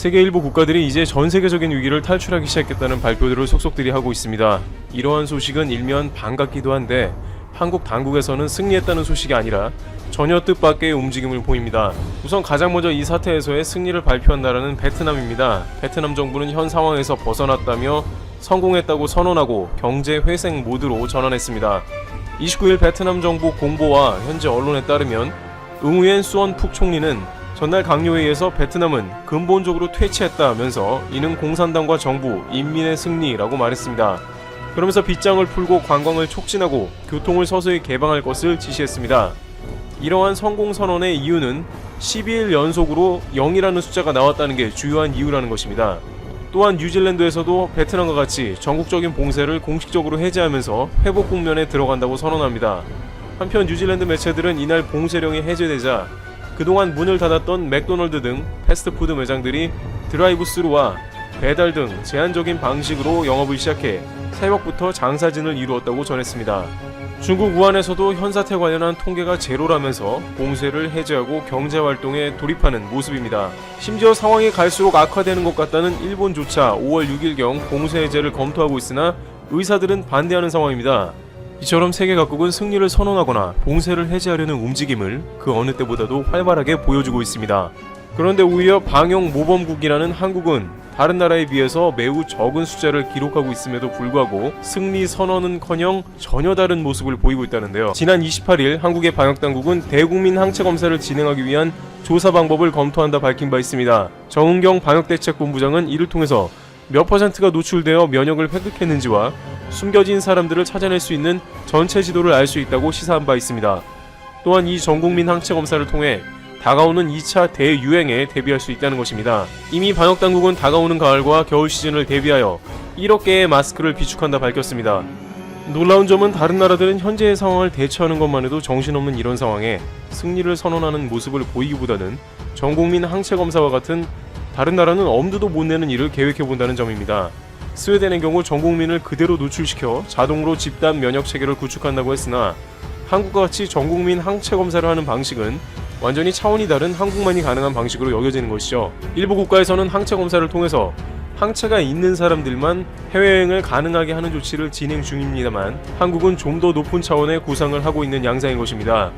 세계 일부 국가들이 이제 전 세계적인 위기를 탈출하기 시작했다는 발표들을 속속들이 하고 있습니다. 이러한 소식은 일면 반갑기도 한데 한국 당국에서는 승리했다는 소식이 아니라 전혀 뜻밖의 움직임을 보입니다. 우선 가장 먼저 이 사태에서의 승리를 발표한 나라는 베트남입니다. 베트남 정부는 현 상황에서 벗어났다며 성공했다고 선언하고 경제 회생 모드로 전환했습니다. 29일 베트남 정부 공보와 현지 언론에 따르면 응우엔 수원푹 총리는 전날 강요회의에서 베트남은 근본적으로 퇴치했다면서 이는 공산당과 정부, 인민의 승리라고 말했습니다. 그러면서 빗장을 풀고 관광을 촉진하고 교통을 서서히 개방할 것을 지시했습니다. 이러한 성공 선언의 이유는 12일 연속으로 0이라는 숫자가 나왔다는 게 주요한 이유라는 것입니다. 또한 뉴질랜드에서도 베트남과 같이 전국적인 봉쇄를 공식적으로 해제하면서 회복 국면에 들어간다고 선언합니다. 한편 뉴질랜드 매체들은 이날 봉쇄령이 해제되자 그동안 문을 닫았던 맥도널드 등 패스트푸드 매장들이 드라이브스루와 배달 등 제한적인 방식으로 영업을 시작해 새벽부터 장사진을 이루었다고 전했습니다. 중국 우한에서도 현사태 관련한 통계가 제로라면서 봉쇄를 해제하고 경제 활동에 돌입하는 모습입니다. 심지어 상황이 갈수록 악화되는 것 같다는 일본조차 5월 6일경 봉쇄 해제를 검토하고 있으나 의사들은 반대하는 상황입니다. 이처럼 세계 각국은 승리를 선언하거나 봉쇄를 해제하려는 움직임을 그 어느 때보다도 활발하게 보여주고 있습니다. 그런데 오히려 방역 모범국이라는 한국은 다른 나라에 비해서 매우 적은 숫자를 기록하고 있음에도 불구하고 승리 선언은커녕 전혀 다른 모습을 보이고 있다는데요. 지난 28일 한국의 방역 당국은 대국민 항체 검사를 진행하기 위한 조사 방법을 검토한다 밝힌 바 있습니다. 정은경 방역대책본부장은 이를 통해서 몇 퍼센트가 노출되어 면역을 획득했는지와 숨겨진 사람들을 찾아낼 수 있는 전체 지도를 알 수 있다고 시사한 바 있습니다. 또한 이 전국민 항체 검사를 통해 다가오는 2차 대유행에 대비할 수 있다는 것입니다. 이미 방역 당국은 다가오는 가을과 겨울 시즌을 대비하여 1억 개의 마스크를 비축한다 밝혔습니다. 놀라운 점은 다른 나라들은 현재의 상황을 대처하는 것만 해도 정신없는 이런 상황에 승리를 선언하는 모습을 보이기보다는 전국민 항체 검사와 같은 다른 나라는 엄두도 못 내는 일을 계획해 본다는 점입니다. 스웨덴의 경우 전 국민을 그대로 노출시켜 자동으로 집단 면역 체계를 구축한다고 했으나 한국과 같이 전 국민 항체 검사를 하는 방식은 완전히 차원이 다른 한국만이 가능한 방식으로 여겨지는 것이죠. 일부 국가에서는 항체 검사를 통해서 항체가 있는 사람들만 해외여행을 가능하게 하는 조치를 진행 중입니다만 한국은 좀 더 높은 차원의 구상을 하고 있는 양상인 것입니다.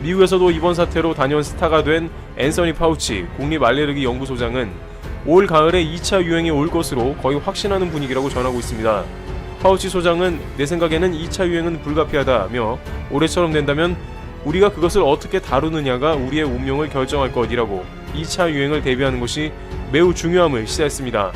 미국에서도 이번 사태로 단연 스타가 된 앤서니 파우치 국립 알레르기 연구소장은 올 가을에 2차 유행이 올 것으로 거의 확신하는 분위기라고 전하고 있습니다. 파우치 소장은 내 생각에는 2차 유행은 불가피하다며 올해처럼 된다면 우리가 그것을 어떻게 다루느냐가 우리의 운명을 결정할 것이라고 2차 유행을 대비하는 것이 매우 중요함을 시사했습니다.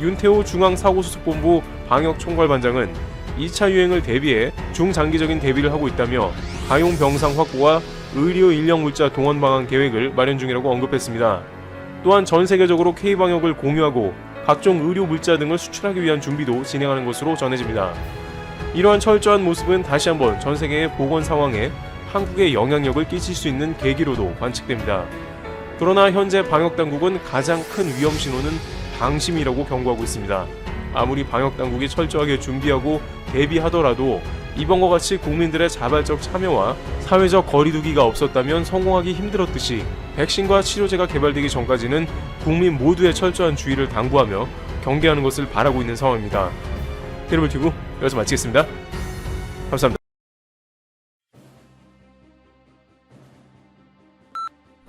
윤태호 중앙사고수습본부 방역총괄반장은 2차 유행을 대비해 중장기적인 대비를 하고 있다며 가용 병상 확보와 의료 인력 물자 동원 방안 계획을 마련 중이라고 언급했습니다. 또한 전 세계적으로 K 방역을 공유하고 각종 의료 물자 등을 수출하기 위한 준비도 진행하는 것으로 전해집니다. 이러한 철저한 모습은 다시 한번 전 세계의 보건 상황에 한국의 영향력을 끼칠 수 있는 계기로도 관측됩니다. 그러나 현재 방역 당국은 가장 큰 위험 신호는 방심이라고 경고하고 있습니다. 아무리 방역 당국이 철저하게 준비하고 대비하더라도 이번과 같이 국민들의 자발적 참여와 사회적 거리두기가 없었다면 성공하기 힘들었듯이 백신과 치료제가 개발되기 전까지는 국민 모두의 철저한 주의를 당부하며 경계하는 것을 바라고 있는 상황입니다. 테러블 튜브 여기서 마치겠습니다. 감사합니다.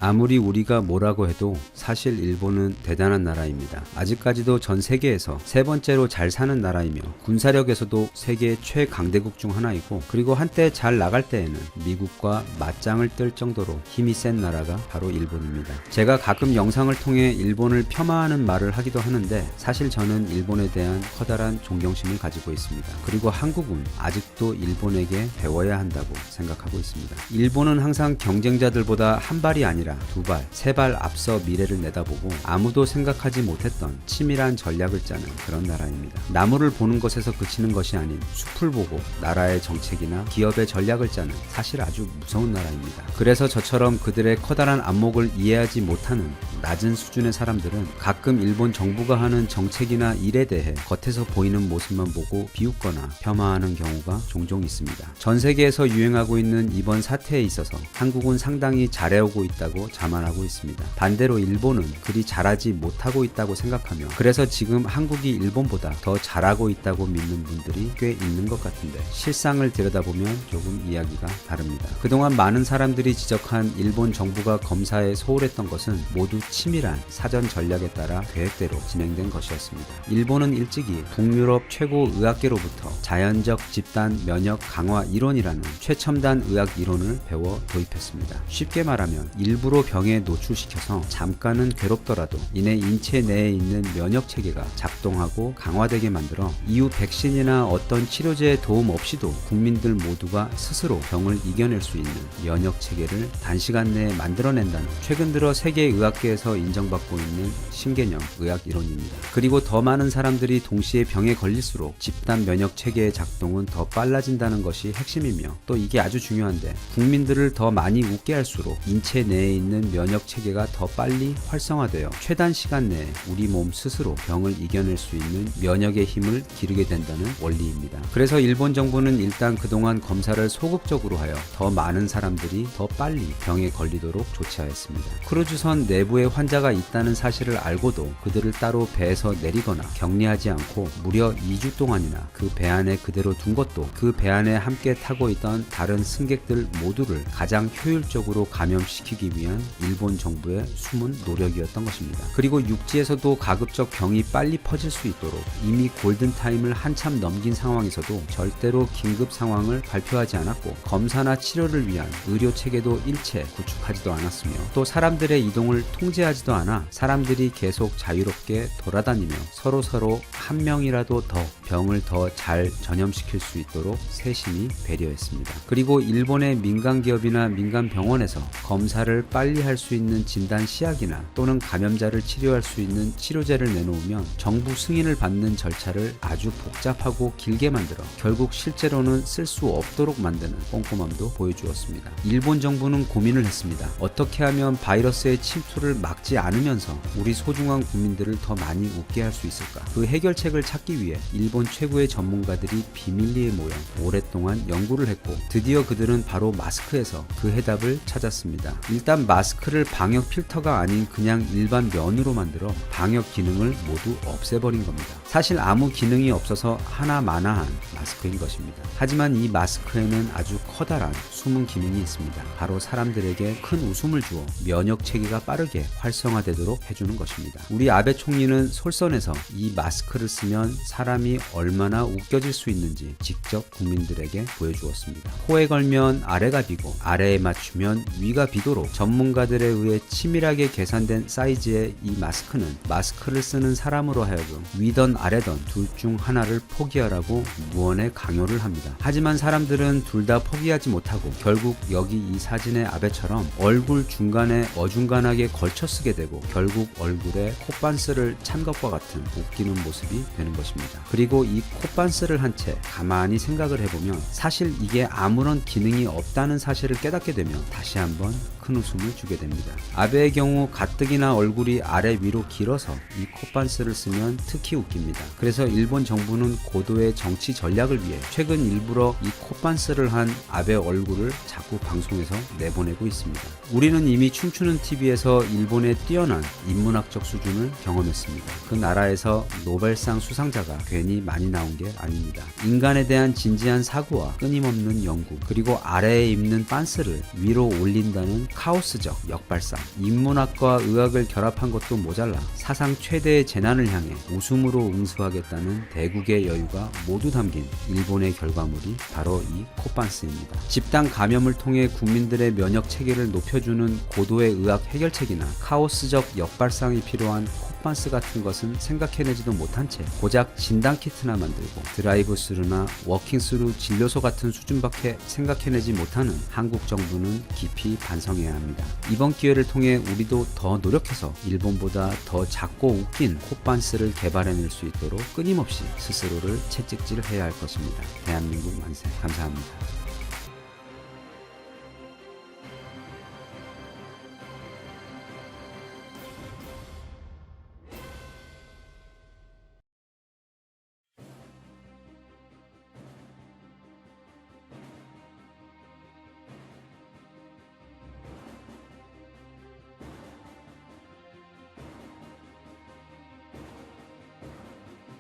아무리 우리가 뭐라고 해도 사실 일본은 대단한 나라입니다. 아직까지도 전 세계에서 세 번째로 잘 사는 나라이며 군사력에서도 세계 최강대국 중 하나이고 그리고 한때 잘 나갈 때에는 미국과 맞짱을 뜰 정도로 힘이 센 나라가 바로 일본입니다. 제가 가끔 영상을 통해 일본을 폄하하는 말을 하기도 하는데 사실 저는 일본에 대한 커다란 존경심을 가지고 있습니다. 그리고 한국은 아직 도 일본에게 배워야 한다고 생각하고 있습니다. 일본은 항상 경쟁자들보다 한 발이 아니라 두 발, 세 발 앞서 미래를 내다보고 아무도 생각하지 못했던 치밀한 전략을 짜는 그런 나라입니다. 나무를 보는 것에서 그치는 것이 아닌 숲을 보고 나라의 정책이나 기업의 전략을 짜는 사실 아주 무서운 나라입니다. 그래서 저처럼 그들의 커다란 안목을 이해하지 못하는 낮은 수준의 사람들은 가끔 일본 정부가 하는 정책이나 일에 대해 겉에서 보이는 모습만 보고 비웃거나 폄하하는 경우가 종종 있습니다. 전 세계에서 유행하고 있는 이번 사태에 있어서 한국은 상당히 잘해오고 있다고 자만하고 있습니다. 반대로 일본은 그리 잘하지 못하고 있다고 생각하며 그래서 지금 한국이 일본보다 더 잘하고 있다고 믿는 분들이 꽤 있는 것 같은데 실상을 들여다보면 조금 이야기가 다릅니다. 그동안 많은 사람들이 지적한 일본 정부가 검사에 소홀했던 것은 모두 치밀한 사전 전략에 따라 계획대로 진행된 것이었습니다. 일본은 일찍이 북유럽 최고 의학계로부터 자연적 집단 면역 강화 이론이라는 최첨단 의학 이론을 배워 도입했습니다. 쉽게 말하면 일부러 병에 노출시켜서 잠깐은 괴롭더라도 이내 인체 내에 있는 면역 체계가 작동하고 강화되게 만들어 이후 백신이나 어떤 치료제의 도움 없이도 국민들 모두가 스스로 병을 이겨낼 수 있는 면역 체계를 단시간 내에 만들어낸다는 최근 들어 세계 의학계에서 인정받고 있는 신개념 의학 이론입니다. 그리고 더 많은 사람들이 동시에 병에 걸릴수록 집단 면역 체계의 작동은 더 빨라진다는 것이 핵심이며 또 이게 아주 중요한데 국민들을 더 많이 웃게 할수록 인체 내에 있는 면역 체계가 더 빨리 활성화되어 최단 시간 내에 우리 몸 스스로 병을 이겨낼 수 있는 면역의 힘을 기르게 된다는 원리입니다. 그래서 일본 정부는 일단 그동안 검사를 소극적으로 하여 더 많은 사람들이 더 빨리 병에 걸리도록 조치하였습니다. 크루즈선 내부에 환자가 있다는 사실을 알고도 그들을 따로 배에서 내리거나 격리하지 않고 무려 2주 동안이나 그 배 안에 그대로 둔 것도 그 배 안에 함께 타고 있던 다른 승객들 모두를 가장 효율적으로 감염시키기 위한 일본 정부의 숨은 노력이었던 것입니다. 그리고 육지에서도 가급적 병이 빨리 퍼질 수 있도록 이미 골든타임을 한참 넘긴 상황에서도 절대로 긴급 상황을 발표하지 않았고 검사나 치료를 위한 의료 체계도 일체 구축하지도 않았으며 또 사람들의 이동을 통제 하지도 않아 사람들이 계속 자유롭게 돌아다니며 서로 서로 한 명이라도 더 병을 더 잘 전염시킬 수 있도록 세심히 배려했습니다. 그리고 일본의 민간 기업이나 민간 병원에서 검사를 빨리 할 수 있는 진단 시약이나 또는 감염자를 치료할 수 있는 치료제를 내놓으면 정부 승인을 받는 절차를 아주 복잡하고 길게 만들어 결국 실제로는 쓸 수 없도록 만드는 꼼꼼함도 보여주었습니다. 일본 정부는 고민을 했습니다. 어떻게 하면 바이러스의 침투를 막지 않으면서 우리 소중한 국민들을 더 많이 웃게 할 수 있을까? 그 해결책을 찾기 위해 일본 최고의 전문가들이 비밀리에 모여 오랫동안 연구를 했고 드디어 그들은 바로 마스크에서 그 해답을 찾았습니다. 일단 마스크를 방역 필터가 아닌 그냥 일반 면으로 만들어 방역 기능을 모두 없애버린 겁니다. 사실 아무 기능이 없어서 하나마나한 마스크인 것입니다. 하지만 이 마스크에는 아주 커다란 숨은 기능이 있습니다. 바로 사람들에게 큰 웃음을 주어 면역 체계가 빠르게 활성화되도록 해주는 것입니다. 우리 아베 총리는 솔선에서 이 마스크를 쓰면 사람이 얼마나 웃겨질 수 있는지 직접 국민들에게 보여주었습니다. 코에 걸면 아래가 비고 아래에 맞추면 위가 비도록 전문가들에 의해 치밀하게 계산된 사이즈의 이 마스크는 마스크를 쓰는 사람으로 하여금 위던 아래던 둘 중 하나를 포기하라고 무언에 강요를 합니다. 하지만 사람들은 둘 다 포기하지 못하고 결국 여기 이 사진의 아베처럼 얼굴 중간에 어중간하게 걸쳐 쓰게 되고 결국 얼굴에 콧반스를 찬 것과 같은 웃기는 모습이 되는 것입니다. 그리고 이 콧반스를 한 채 가만히 생각을 해보면 사실 이게 아무런 기능이 없다는 사실을 깨닫게 되면 다시 한번 큰 웃음을 주게 됩니다. 아베의 경우 가뜩이나 얼굴이 아래 위로 길어서 이 콧반스를 쓰면 특히 웃깁니다. 그래서 일본 정부는 고도의 정치 전략을 위해 최근 일부러 이 콧반스를 한 아베 얼굴을 자꾸 방송에서 내보내고 있습니다. 우리는 이미 춤추는 TV에서 일본의 뛰어난 인문학적 수준을 경험했습니다. 그 나라에서 노벨상 수상자가 괜히 많이 나온 게 아닙니다. 인간에 대한 진지한 사고와 끊임없는 연구, 그리고 아래에 입는 빤스를 위로 올린다는 카오스적 역발상, 인문학과 의학을 결합한 것도 모자라 사상 최대의 재난을 향해 웃음으로 응수하겠다는 대국의 여유가 모두 담긴 일본의 결과물이 바로 이 콧반스입니다. 집단 감염을 통해 국민들의 면역 체계를 높여주는 고도의 의학 해결책이나 카오스적 역발상이 필요한 콧반스 같은 것은 생각해내지도 못한 채 고작 진단 키트나 만들고 드라이브 스루나 워킹 스루 진료소 같은 수준밖에 생각해내지 못하는 한국 정부는 깊이 반성해야 합니다. 이번 기회를 통해 우리도 더 노력해서 일본보다 더 작고 웃긴 콧반스를 개발해낼 수 있도록 끊임없이 스스로를 채찍질해야 할 것입니다. 대한민국 만세 감사합니다.